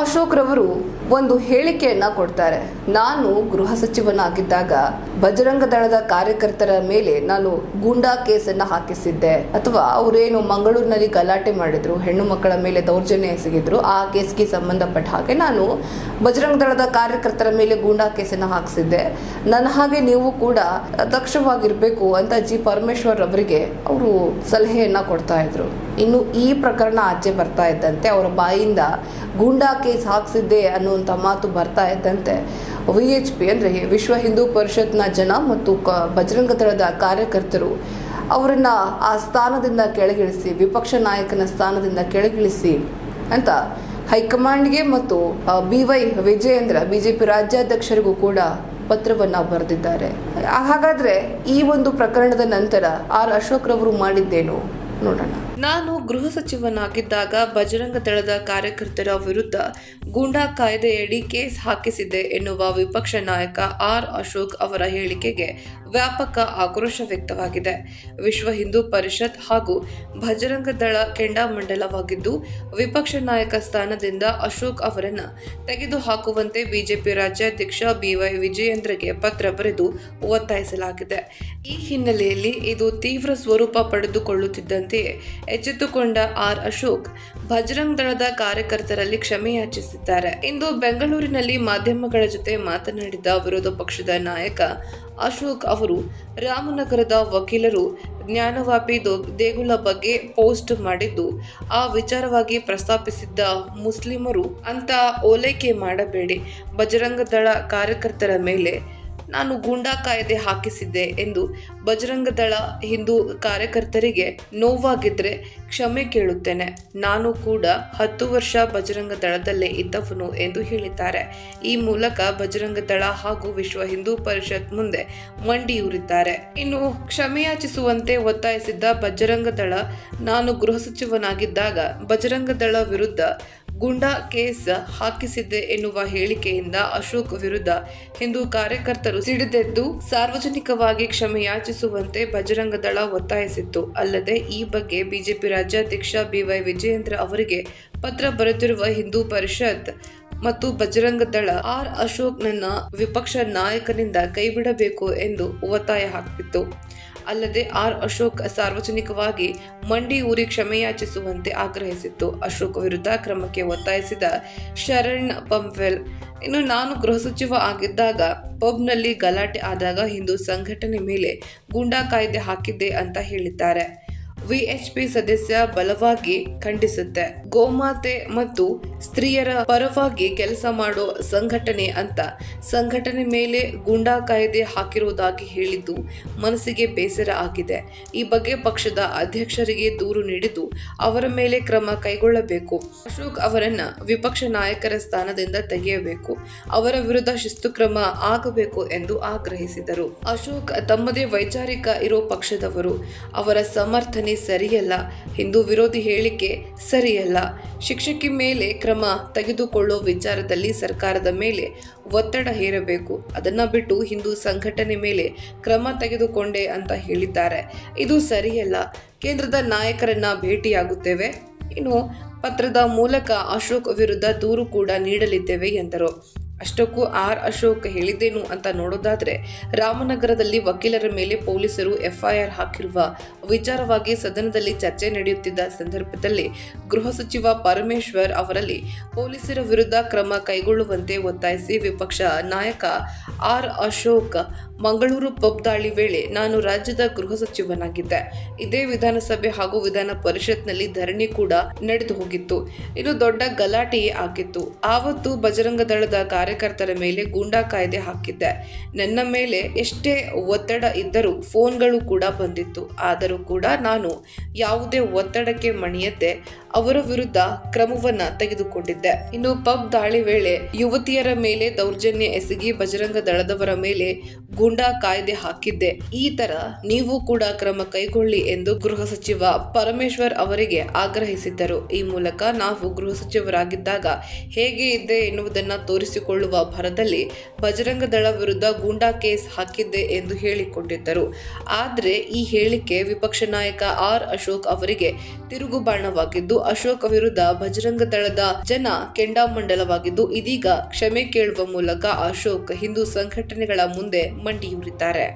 ಅಶೋಕ್ ರವರು ಒಂದು ಹೇಳಿಕೆಯನ್ನ ಕೊಡ್ತಾರೆ. ನಾನು ಗೃಹ ಸಚಿವನಾಗಿದ್ದಾಗ ಬಜರಂಗ ದಳದ ಕಾರ್ಯಕರ್ತರ ಮೇಲೆ ನಾನು ಗೂಂಡಾ ಕೇಸನ್ನ ಹಾಕಿಸಿದ್ದೆ. ಅಥವಾ ಅವರೇನು ಮಂಗಳೂರಿನಲ್ಲಿ ಗಲಾಟೆ ಮಾಡಿದ್ರು, ಹೆಣ್ಣು ಮಕ್ಕಳ ಮೇಲೆ ದೌರ್ಜನ್ಯ ಎಸಗಿದ್ರು, ಆ ಕೇಸ್ಗೆ ಸಂಬಂಧಪಟ್ಟ ಹಾಗೆ ನಾನು ಬಜರಂಗ ದಳದ ಕಾರ್ಯಕರ್ತರ ಮೇಲೆ ಗೂಂಡಾ ಕೇಸನ್ನ ಹಾಕಿಸಿದ್ದೆ. ನನ್ನ ಹಾಗೆ ನೀವು ಕೂಡ ದಕ್ಷವಾಗಿರ್ಬೇಕು ಅಂತ ಜಿ ಪರಮೇಶ್ವರ್ ಅವರಿಗೆ ಅವರು ಸಲಹೆಯನ್ನ ಕೊಡ್ತಾ ಇದ್ರು. ಇನ್ನು ಈ ಪ್ರಕರಣ ಆಚೆ ಬರ್ತಾ ಇದ್ದಂತೆ, ಅವರ ಬಾಯಿಂದ ಗೂಂಡಾ ಕೇಸ್ ಹಾಕ್ಸಿದ್ದೆ ಅನ್ನುವಂಥ ಮಾತು ಬರ್ತಾ ಇದ್ದಂತೆ. ವಿ ಎಚ್ ಪಿ ಅಂದರೆ ವಿಶ್ವ ಹಿಂದೂ ಪರಿಷತ್ನ ಜನ ಮತ್ತು ಕ, ಬಜರಂಗ ದಳದ ಕಾರ್ಯಕರ್ತರು ಅವರನ್ನ ಆ ಸ್ಥಾನದಿಂದ ಕೆಳಗಿಳಿಸಿ, ವಿಪಕ್ಷ ನಾಯಕನ ಸ್ಥಾನದಿಂದ ಕೆಳಗಿಳಿಸಿ ಅಂತ ಹೈಕಮಾಂಡ್ಗೆ ಮತ್ತು ಬಿ ವೈ ವಿಜಯೇಂದ್ರ ಬಿಜೆಪಿ ರಾಜ್ಯಾಧ್ಯಕ್ಷರಿಗೂ ಕೂಡ ಪತ್ರವನ್ನ ಬರೆದಿದ್ದಾರೆ. ಹಾಗಾದ್ರೆ ಈ ಒಂದು ಪ್ರಕರಣದ ನಂತರ ಆರ್ ಅಶೋಕ್ ರವರು ಮಾಡಿದ್ದೇನು? ನೋಡೋಣ. ನಾನು ಗೃಹ ಸಚಿವನಾಗಿದ್ದಾಗ ಬಜರಂಗ ದಳದ ಕಾರ್ಯಕರ್ತರ ವಿರುದ್ಧ ಗೂಂಡಾ ಕಾಯ್ದೆಯಡಿ ಕೇಸ್ ಹಾಕಿಸಿದೆ ಎನ್ನುವ ವಿಪಕ್ಷ ನಾಯಕ ಆರ್ ಅಶೋಕ್ ಅವರ ಹೇಳಿಕೆಗೆ ವ್ಯಾಪಕ ಆಕ್ರೋಶ ವ್ಯಕ್ತವಾಗಿದೆ. ವಿಶ್ವ ಹಿಂದೂ ಪರಿಷತ್ ಹಾಗೂ ಬಜರಂಗ ದಳ ಕೆಂಡಾಮಂಡಲವಾಗಿದ್ದು, ವಿಪಕ್ಷ ನಾಯಕ ಸ್ಥಾನದಿಂದ ಅಶೋಕ್ ಅವರನ್ನು ತೆಗೆದುಹಾಕುವಂತೆ ಬಿಜೆಪಿ ರಾಜ್ಯಾಧ್ಯಕ್ಷ ಬಿವೈ ವಿಜಯೇಂದ್ರಗೆ ಪತ್ರ ಬರೆದು ಒತ್ತಾಯಿಸಲಾಗಿದೆ. ಈ ಹಿನ್ನೆಲೆಯಲ್ಲಿ ಇದು ತೀವ್ರ ಸ್ವರೂಪ ಪಡೆದುಕೊಳ್ಳುತ್ತಿದ್ದಂತೆಯೇ ಎಚ್ಚೆತ್ತುಕೊಂಡ ಆರ್ ಅಶೋಕ್ ಭಜರಂಗ್ ದಳದ ಕಾರ್ಯಕರ್ತರಲ್ಲಿ ಕ್ಷಮೆ ಯಾಚಿಸಿದ್ದಾರೆ. ಇಂದು ಬೆಂಗಳೂರಿನಲ್ಲಿ ಮಾಧ್ಯಮಗಳ ಜೊತೆ ಮಾತನಾಡಿದ ವಿರೋಧ ಪಕ್ಷದ ನಾಯಕ ಅಶೋಕ್ ಅವರು, ರಾಮನಗರದ ವಕೀಲರು ಜ್ಞಾನವಾಪಿ ದೇಗುಲ ಬಗ್ಗೆ ಪೋಸ್ಟ್ ಮಾಡಿದ್ದು, ಆ ವಿಚಾರವಾಗಿ ಪ್ರಸ್ತಾಪಿಸಿದ್ದ ಮುಸ್ಲಿಮರು ಅಂತ ಓಲೈಕೆ ಮಾಡಬೇಡಿ. ಬಜರಂಗ ದಳ ಕಾರ್ಯಕರ್ತರ ಮೇಲೆ ನಾನು ಗೂಂಡಾ ಕಾಯ್ದೆ ಹಾಕಿಸಿದ್ದೆ ಎಂದು ಬಜರಂಗ ದಳ ಹಿಂದೂ ಕಾರ್ಯಕರ್ತರಿಗೆ ನೋವಾಗಿದ್ರೆ ಕ್ಷಮೆ ಕೇಳುತ್ತೇನೆ. ನಾನು ಕೂಡ ಹತ್ತು ವರ್ಷ ಬಜರಂಗ ದಳದಲ್ಲೇ ಇದ್ದವನು ಎಂದು ಹೇಳಿದ್ದಾರೆ. ಈ ಮೂಲಕ ಬಜರಂಗ ದಳ ಹಾಗೂ ವಿಶ್ವ ಹಿಂದೂ ಪರಿಷತ್ ಮುಂದೆ ಮಂಡಿಯೂರಿದ್ದಾರೆ ಇನ್ನು ಕ್ಷಮೆಯಾಚಿಸುವಂತೆ ಒತ್ತಾಯಿಸಿದ್ದ ಬಜರಂಗ ದಳ ನಾನು ಗೃಹ ಸಚಿವನಾಗಿದ್ದಾಗ ಬಜರಂಗ ದಳ ವಿರುದ್ಧ ಗುಂಡಾ ಕೇಸ್ ಹಾಕಿಸಿದ್ದೆ ಎನ್ನುವ ಹೇಳಿಕೆಯಿಂದ ಅಶೋಕ್ ವಿರುದ್ಧ ಹಿಂದೂ ಕಾರ್ಯಕರ್ತರು ಸಿಡಿದೆದ್ದು ಸಾರ್ವಜನಿಕವಾಗಿ ಕ್ಷಮೆ ಯಾಚಿಸುವಂತೆ ಬಜರಂಗ ದಳ ಒತ್ತಾಯಿಸಿತ್ತು. ಅಲ್ಲದೆ ಈ ಬಗ್ಗೆ ಬಿಜೆಪಿ ರಾಜ್ಯಾಧ್ಯಕ್ಷ ಬಿವೈ ವಿಜಯೇಂದ್ರ ಅವರಿಗೆ ಪತ್ರ ಬರೆದಿರುವ ಹಿಂದೂ ಪರಿಷತ್ ಮತ್ತು ಬಜರಂಗ ದಳ ಆರ್ ಅಶೋಕ್ ನನ್ನ ವಿಪಕ್ಷ ನಾಯಕನಿಂದ ಕೈಬಿಡಬೇಕು ಎಂದು ಒತ್ತಾಯ ಹಾಕಿತ್ತು. ಅಲ್ಲದೆ ಆರ್ ಅಶೋಕ್ ಸಾರ್ವಜನಿಕವಾಗಿ ಮಂಡಿ ಊರಿ ಕ್ಷಮೆಯಾಚಿಸುವಂತೆ ಆಗ್ರಹಿಸಿತ್ತು. ಅಶೋಕ್ ವಿರುದ್ಧ ಕ್ರಮಕ್ಕೆ ಒತ್ತಾಯಿಸಿದ ಶರಣ್ ಪಂಪ್ವೆಲ್, ಇನ್ನು ನಾನು ಗೃಹ ಸಚಿವ ಆಗಿದ್ದಾಗ, ಪಬ್ನಲ್ಲಿ ಗಲಾಟೆ ಆದಾಗ ಹಿಂದೂ ಸಂಘಟನೆ ಮೇಲೆ ಗೂಂಡಾ ಕಾಯ್ದೆ ಹಾಕಿದ್ದೆ ಅಂತ ಹೇಳಿದ್ದಾರೆ. ವಿಎಚ್ಪಿ ಸದಸ್ಯ ಬಲವಾಗಿ ಖಂಡಿಸುತ್ತೆ. ಗೋಮಾತೆ ಮತ್ತು ಸ್ತ್ರೀಯರ ಪರವಾಗಿ ಕೆಲಸ ಮಾಡೋ ಸಂಘಟನೆ ಅಂತ ಸಂಘಟನೆ ಮೇಲೆ ಗೂಂಡಾ ಕಾಯ್ದೆ ಹಾಕಿರುವುದಾಗಿ ಹೇಳಿದ್ದು ಮನಸ್ಸಿಗೆ ಬೇಸರ ಆಗಿದೆ. ಈ ಬಗ್ಗೆ ಪಕ್ಷದ ಅಧ್ಯಕ್ಷರಿಗೆ ದೂರು ನೀಡಿದ್ದು ಅವರ ಮೇಲೆ ಕ್ರಮ ಕೈಗೊಳ್ಳಬೇಕು. ಅಶೋಕ್ ಅವರನ್ನ ವಿಪಕ್ಷ ನಾಯಕರ ಸ್ಥಾನದಿಂದ ತೆಗೆಯಬೇಕು. ಅವರ ವಿರುದ್ಧ ಶಿಸ್ತು ಕ್ರಮ ಆಗಬೇಕು ಎಂದು ಆಗ್ರಹಿಸಿದರು. ಅಶೋಕ್ ತಮ್ಮದೇ ವೈಚಾರಿಕ ಇರೋ ಪಕ್ಷದವರು. ಅವರ ಸಮರ್ಥನೆ ಸರಿಯಲ್ಲ. ಹಿಂದೂ ವಿರೋಧಿ ಹೇಳಿಕೆ ಸರಿಯಲ್ಲ. ಶಿಕ್ಷಕಿ ಮೇಲೆ ಕ್ರಮ ತೆಗೆದುಕೊಳ್ಳೋ ವಿಚಾರದಲ್ಲಿ ಸರ್ಕಾರದ ಮೇಲೆ ಒತ್ತಡ ಹೇರಬೇಕು. ಅದನ್ನ ಬಿಟ್ಟು ಹಿಂದೂ ಸಂಘಟನೆ ಮೇಲೆ ಕ್ರಮ ತೆಗೆದುಕೊಂಡೆ ಅಂತ ಹೇಳಿದ್ದಾರೆ. ಇದು ಸರಿಯಲ್ಲ. ಕೇಂದ್ರದ ನಾಯಕರನ್ನ ಭೇಟಿಯಾಗುತ್ತೇವೆ. ಇನ್ನು ಪತ್ರದ ಮೂಲಕ ಅಶೋಕ್ ವಿರುದ್ಧ ದೂರು ಕೂಡ ನೀಡಲಿದ್ದೇವೆ ಎಂದರು. ಅಷ್ಟಕ್ಕೂ ಆರ್ ಅಶೋಕ್ ಹೇಳಿದ್ದೇನು ಅಂತ ನೋಡೋದಾದ್ರೆ ರಾಮನಗರದಲ್ಲಿ ವಕೀಲರ ಮೇಲೆ ಪೊಲೀಸರು ಎಫ್ಐಆರ್ ಹಾಕಿರುವ ವಿಚಾರವಾಗಿ ಸದನದಲ್ಲಿ ಚರ್ಚೆ ನಡೆಯುತ್ತಿದ್ದ ಸಂದರ್ಭದಲ್ಲಿ ಗೃಹ ಸಚಿವ ಪರಮೇಶ್ವರ್ ಅವರಲ್ಲಿ ಪೊಲೀಸರ ವಿರುದ್ಧ ಕ್ರಮ ಕೈಗೊಳ್ಳುವಂತೆ ಒತ್ತಾಯಿಸಿ ವಿಪಕ್ಷ ನಾಯಕ ಆರ್ ಅಶೋಕ್, ಮಂಗಳೂರು ಪಬ್ ದಾಳಿ ವೇಳೆ ನಾನು ರಾಜ್ಯದ ಗೃಹ ಸಚಿವನಾಗಿದ್ದೆ. ಇದೇ ವಿಧಾನಸಭೆ ಹಾಗೂ ವಿಧಾನ ಪರಿಷತ್ನಲ್ಲಿ ಧರಣಿ ಕೂಡ ನಡೆದು ಹೋಗಿತ್ತು ಇದು ದೊಡ್ಡ ಗಲಾಟೆಯೇ ಆಗಿತ್ತು. ಆವತ್ತು ಬಜರಂಗ ದಳದ ಕಾರ್ಯಕರ್ತರ ಮೇಲೆ ಗೂಂಡಾ ಕಾಯ್ದೆ ಹಾಕಿದ್ದೆ. ನನ್ನ ಮೇಲೆ ಎಷ್ಟೇ ಒತ್ತಡ ಇದ್ದರೂ ಫೋನ್ಗಳು ಕೂಡ ಬಂದಿತ್ತು. ಆದರೂ ಕೂಡ ನಾನು ಯಾವುದೇ ಒತ್ತಡಕ್ಕೆ ಮಣಿಯದೆ ಅವರ ವಿರುದ್ಧ ಕ್ರಮವನ್ನ ತೆಗೆದುಕೊಂಡಿದ್ದೆ. ಇನ್ನು ಪಬ್ ದಾಳಿ ವೇಳೆ ಯುವತಿಯರ ಮೇಲೆ ದೌರ್ಜನ್ಯ ಎಸಗಿ ಬಜರಂಗ ದಳದವರ ಮೇಲೆ ಗೂಂಡಾ ಕಾಯ್ದೆ ಹಾಕಿದ್ದೆ. ಈ ತರ ನೀವು ಕೂಡ ಕ್ರಮ ಕೈಗೊಳ್ಳಿ ಎಂದು ಗೃಹ ಸಚಿವ ಪರಮೇಶ್ವರ್ ಅವರಿಗೆ ಆಗ್ರಹಿಸಿದ್ದರು. ಈ ಮೂಲಕ ನಾವು ಗೃಹ ಸಚಿವರಾಗಿದ್ದಾಗ ಹೇಗೆ ಇದೆ ಎನ್ನುವುದನ್ನ ತೋರಿಸಿಕೊಳ್ಳುವ ಭರದಲ್ಲಿ ಬಜರಂಗ ದಳ ವಿರುದ್ಧ ಗೂಂಡಾ ಕೇಸ್ ಹಾಕಿದ್ದೆ ಎಂದು ಹೇಳಿಕೊಂಡಿದ್ದರು. ಆದರೆ ಈ ಹೇಳಿಕೆ ವಿಪಕ್ಷ ನಾಯಕ ಆರ್ ಅಶೋಕ್ ಅವರಿಗೆ ತಿರುಗುಬಾಣವಾಗಿದ್ದು ಅಶೋಕ್ ವಿರುದ್ಧ ಭಜರಂಗ ದಳದ ಜನ ಕೆಂಡಾಮಂಡಲವಾಗಿದ್ದು, ಇದೀಗ ಕ್ಷಮೆ ಕೇಳುವ ಮೂಲಕ ಅಶೋಕ್ ಹಿಂದೂ ಸಂಘಟನೆಗಳ ಮುಂದೆ ಮಂಡಿಯೂರಿದ್ದಾರೆ.